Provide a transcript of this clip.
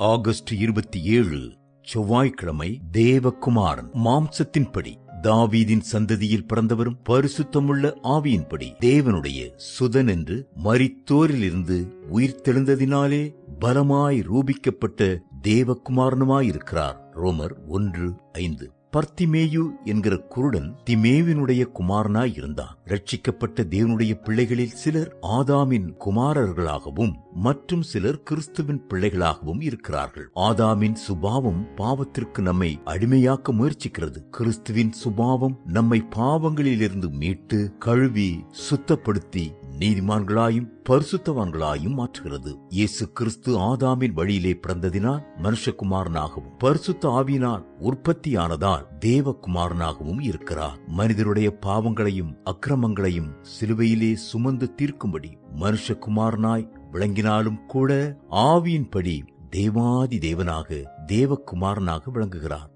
August இருபத்தி ஏழு செவ்வாய்க்கிழமை தேவகுமாரன் மாம்சத்தின்படி தாவீதின் சந்ததியில் பிறந்தவரும் பரிசுத்தமுள்ள ஆவியின்படி தேவனுடைய சுதன் என்று மரித்தோரிலிருந்து உயிர்த்தெழுந்ததினாலே பலமாய் ரூபிக்கப்பட்ட தேவகுமாரனுமாயிருக்கிறார். ரோமர் ஒன்று ஐந்து. பர்த்திமேயு என்கிற குருடன் திமேவினுடைய குமாரனாய் இருந்தான். ரட்சிக்கப்பட்ட தேவனுடைய பிள்ளைகளில் சிலர் ஆதாமின் குமாரர்களாகவும் மற்றும் சிலர் கிறிஸ்துவின் பிள்ளைகளாகவும் இருக்கிறார்கள். ஆதாமின் சுபாவம் பாவத்திற்கு நம்மை அடிமையாக்க முயற்சிக்கிறது. கிறிஸ்துவின் சுபாவம் நம்மை பாவங்களிலிருந்து மீட்டு கழுவி சுத்தப்படுத்தி நீதிமான்களாயும் பரிசுத்தவான்களாயும் மாற்றுகிறது. இயேசு கிறிஸ்து ஆதாமின் வழியிலே பிறந்ததினால் மனுஷகுமாரனாகவும் பரிசுத்த ஆவியினால் உற்பத்தியானதால் தேவகுமாரனாகவும் இருக்கிறார். மனிதருடைய பாவங்களையும் அக்கிரமங்களையும் சிலுவையிலே சுமந்து தீர்க்கும்படி மனுஷகுமாரனாய் விளங்கினாலும் கூட ஆவியின்படி தேவாதி தேவனாக தேவகுமாரனாக விளங்குகிறார்.